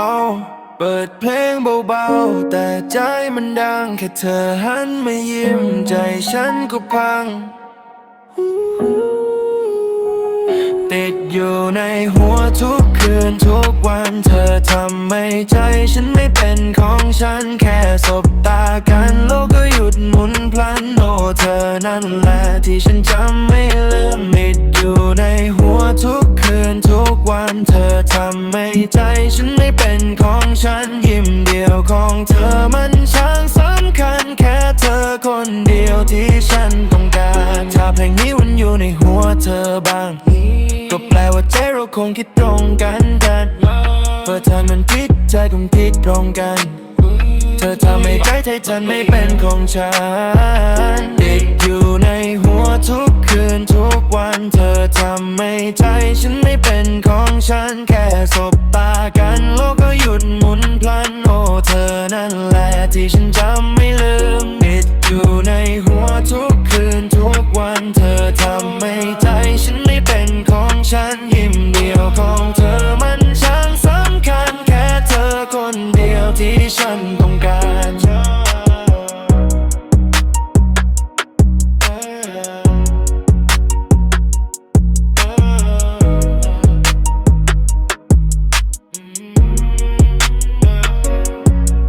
เอา เปิดเพลงเบาๆ แต่ใจมันดัง แค่เธอหันมายิ้มใจฉันก็พัง ติดอยู่ในหัวทุกคืนทุกวันเธอทำให้ใจฉันไม่เป็นของฉันแค่สบตากันโลกก็หยุดหมุนพลันโอ้เธอนั่นแหละที่ฉันจำไม่ลืมติดอยู่ในหัว ทำให้ใจฉันไม่เป็นของฉันยิ้มเดียวของเธอมันช่างสำคัญแค่เธอคนเดียวที่ฉันต้องการถ้าเพลงนี้มันอยู่ในหัวเธอบ้าง ก็แปลว่าใจเราคงคิดตรงกันกันเปิดทางมันคิดใจคงคิดตรงกัน เธอทำให้ใจไทยฉันไม่เป็นของฉันติดอ ฉันแค่สบตากันโลกก็หยุดหมุนพลันโอ้เธอนั่นแหละที่ฉันจำไม่ลืมติดอยู่ในหัวทุกคืนทุกวันเธอทำให้ใจฉันไม่เป็นของฉันยิ้มเดียวของเธอมันช่างสำคัญแค่เธอคนเดียวที่ฉันต้องการ